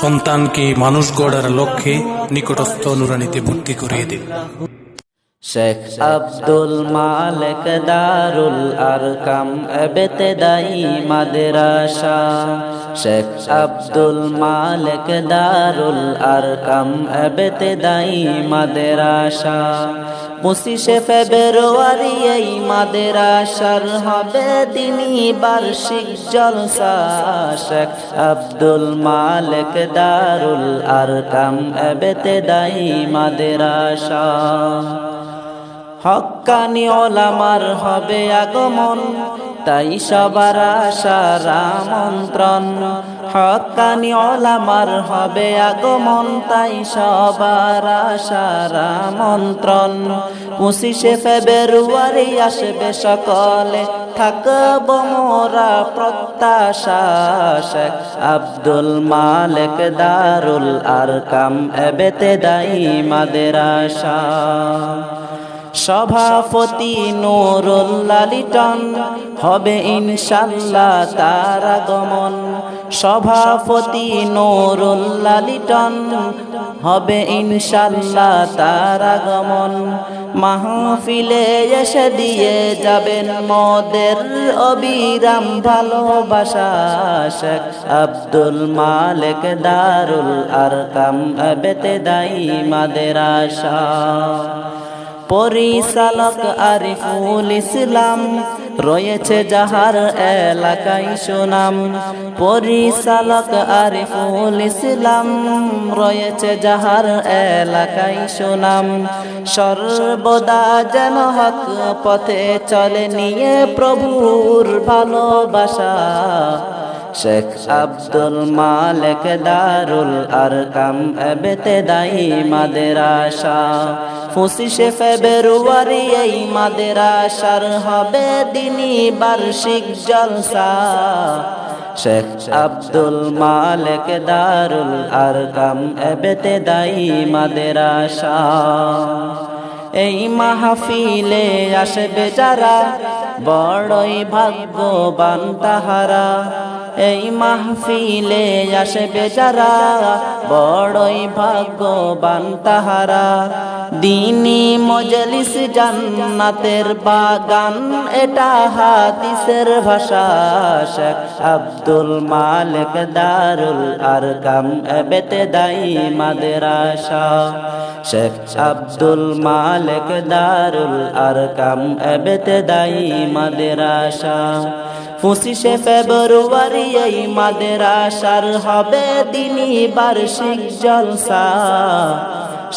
সন্তানকে মানুষ গড়ার লক্ষ্যে নিকটস্থ নুরানিতে ভর্তি করিয়ে দিন। শেখ আব্দুল মালিক দারুল আরকাম এবতেদাই মাদ্রাসা। শেখ আব্দুল মালিক দারুল আরকাম এবতেদাই মাদ্রাসা। পঁচিশে ফেব্রুয়ারি এই মাদ্রাসার হবে দিনই বার্ষিক জলসা শেখ আব্দুল মালিক দারুল আরকাম এবতেদাই মাদ্রাসা। হক্কানি ওলামার হবে আগমন, তাই সবার আশার আমন্ত্রণ। হক্কানি ওলামার হবে আগমন, তাই সবার আশার আমন্ত্রণ। পঁচিশে ফেব্রুয়ারি আসবে সকলে, থাকব মোরা প্রত্যাশা শেখ আব্দুল মালিক দারুল আরকাম, এবেতে দাই মাদের আশা সভাপতি নুরুল লালিটন হবে ইনশাল্লাহ তার আগমন। সভাপতি নুরুল লালিটন হবে ইনশাল্লাহ তার আগমন। মাহফিলে এসে দিয়ে যাবেন মদের অবিরাম ভালোবাসা শেখ আব্দুল মালিক দারুল আর কাম বেতে দাই মাদের আশা। পরিচালক আরিফুল ইসলাম, রয়েছে যাহার এলাকায় সুনাম। পরিচালক আরিফুল ইসলাম, রয়েছে যাহার এলাকায় সুনাম। সর্বদা যেন হক পথে চলে, নিয়ে প্রভুর ভালোবাসা। শেখ আব্দুল মালিক দারুল আরকাম এবেতে দাই মাদেরাশা পঁচিশে ফেব্রুয়ারি এই মাদেরাশার হবে দিনই বার্ষিক জলসা। শেখ আব্দুল মালিক দারুল আরকাম এবেতে দাই মাদেরাশা এই মাহফিলে আসবে যারা, বড়ই ভাগ্যবান তাহারা। এই মাহফিলে আসে বেচারা বড়ই ভাগ্যবান তাহারা। দিনী মজলিস জান্নাতের বাগান, এটা হাদিসের ভাষা। শেখ আব্দুল মালিক দারুল আরকাম এবেতে দাই মাদ্রাসা। শেখ আব্দুল মালিক দারুল আরকাম এবেতে দাই মাদ্রাসা। পঁচিশে ফেব্রুয়ারি এই মাদ্রাসার হবে দিনই বার্ষিক জলসা।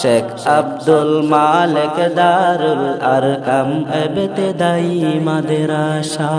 শেখ আব্দুল মালিক দারুল আরকাম এবেতে দাই মাদ্রাসা।